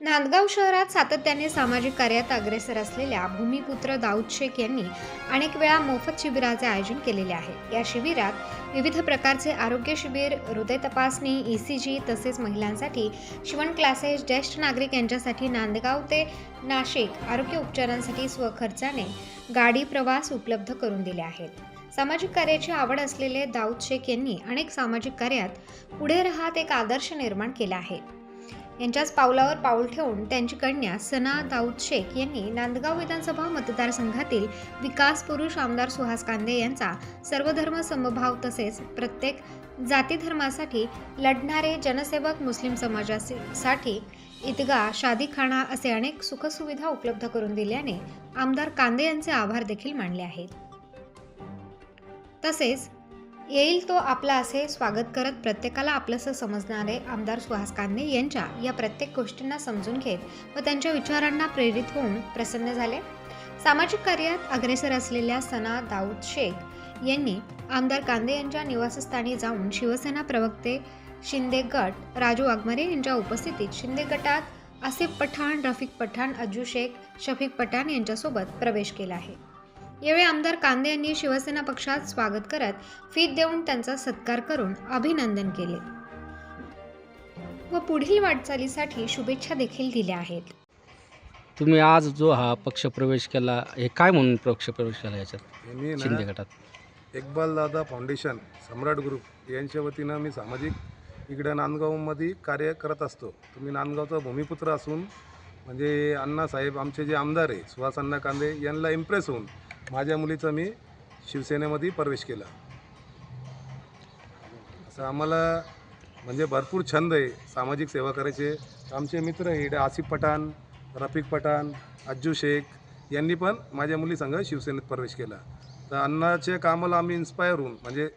नांदगाव शहरात सातत्याने सामाजिक कार्यात अग्रेसर असलेल्या भूमिपुत्र दाऊद शेख यांनी अनेक वेळा मोफत शिबिराचे आयोजन केलेले आहे. या शिबिरात विविध प्रकारचे आरोग्य शिबिर हृदय तपासणी ई सी जी तसेच महिलांसाठी शिवण क्लासेस ज्येष्ठ नागरिक यांच्यासाठी नांदगाव ते नाशिक आरोग्य उपचारांसाठी स्वखर्चाने गाडी प्रवास उपलब्ध करून दिले आहेत. सामाजिक कार्याची आवड असलेले दाऊद शेख यांनी अनेक सामाजिक कार्यात पुढे राहत एक आदर्श निर्माण केला आहे. यांच्याच पावलावर पाऊल ठेवून त्यांची कन्या सना दाऊद शेख यांनी नांदगाव विधानसभा मतदारसंघातील विकास पुरुष आमदार सुहास कांदे यांचा सर्वधर्म समभाव तसेच प्रत्येक जाती धर्मासाठी लढणारे जनसेवक मुस्लिम समाजासाठी ईदगा शादीखाना असे अनेक सुखसुविधा उपलब्ध करून दिल्याने आमदार कांदे यांचे आभार देखील मानले आहेत. तसेच येईल तो आपला असे स्वागत करत प्रत्येकाला आपलंसं समजणारे आमदार सुहास कांदे यांच्या या प्रत्येक गोष्टींना समजून घेत व त्यांच्या विचारांना प्रेरित होऊन प्रसन्न झाले. सामाजिक कार्यात अग्रेसर असलेल्या सना दाऊद शेख यांनी आमदार कांदे यांच्या निवासस्थानी जाऊन शिवसेना प्रवक्ते शिंदे गट राजू वाघमारे यांच्या उपस्थितीत शिंदे गटात आसिफ पठाण रफिक पठाण अज्जू शेख शफीक पठाण यांच्यासोबत प्रवेश केला आहे. यावेळी आमदार कांदे यांनी शिवसेना पक्षात स्वागत करत फीत देऊन त्यांचा सत्कार करून अभिनंदन केले. व पुढील वाटचालीसाठी शुभेच्छा देखील दिल्या आहेत. तुम्ही आज जो हा पक्षप्रवेश केला हे काय म्हणून पक्षप्रवेश केला याच्यात? यांनी शिंदे गटात. इक्बाल दादा फाउंडेशन सम्राट ग्रुप यांच्या वतीनं मी सामाजिक इकडं नांदगावमध्ये कार्य करत असतो. तुम्ही नांदगावचा भूमिपुत्र असून म्हणजे अण्णासाहेब आमचे जे आमदार आहे सुहास अण्णा कांदे यांना इम्प्रेस होऊन माझ्या मुलीचा मी शिवसेनेमध्ये प्रवेश केला. असं आम्हाला म्हणजे भरपूर छंद आहे. सामाजिक सेवा करायचे. आमचे मित्र आहे इकडे आसिफ पठाण रफिक पठाण अज्जू शेख यांनी पण माझ्या मुलीसंग शिवसेनेत प्रवेश केला. तर अण्णाच्या कामाला आम्ही इन्स्पायर होऊन म्हणजे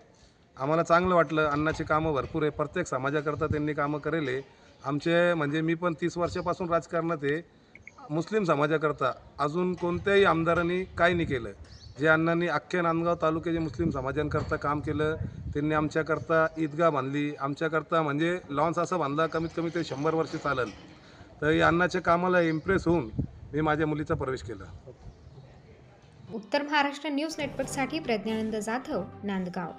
आम्हाला चांगलं वाटलं. अण्णाची कामं भरपूर आहे. प्रत्येक समाजाकरता त्यांनी कामं करेले. आमचे म्हणजे मी पण तीस वर्षापासून राजकारणात आहे. मुस्लिम समाजाकरता अजून कोणत्याही आमदारांनी काही नाही केलं. जे अण्णांनी अख्ख्या नांदगाव तालुक्याचे मुस्लिम समाजांकरता काम केलं त्यांनी आमच्याकरता ईदगाह बांधली. आमच्याकरता म्हणजे लॉन्स असं बांधला कमीत कमी ते शंभर वर्ष चालेल. तर या अण्णाच्या कामाला इम्प्रेस होऊन मी माझ्या मुलीचा प्रवेश केला. उत्तर महाराष्ट्र न्यूज नेटवर्कसाठी प्रज्ञानंद जाधव नांदगाव.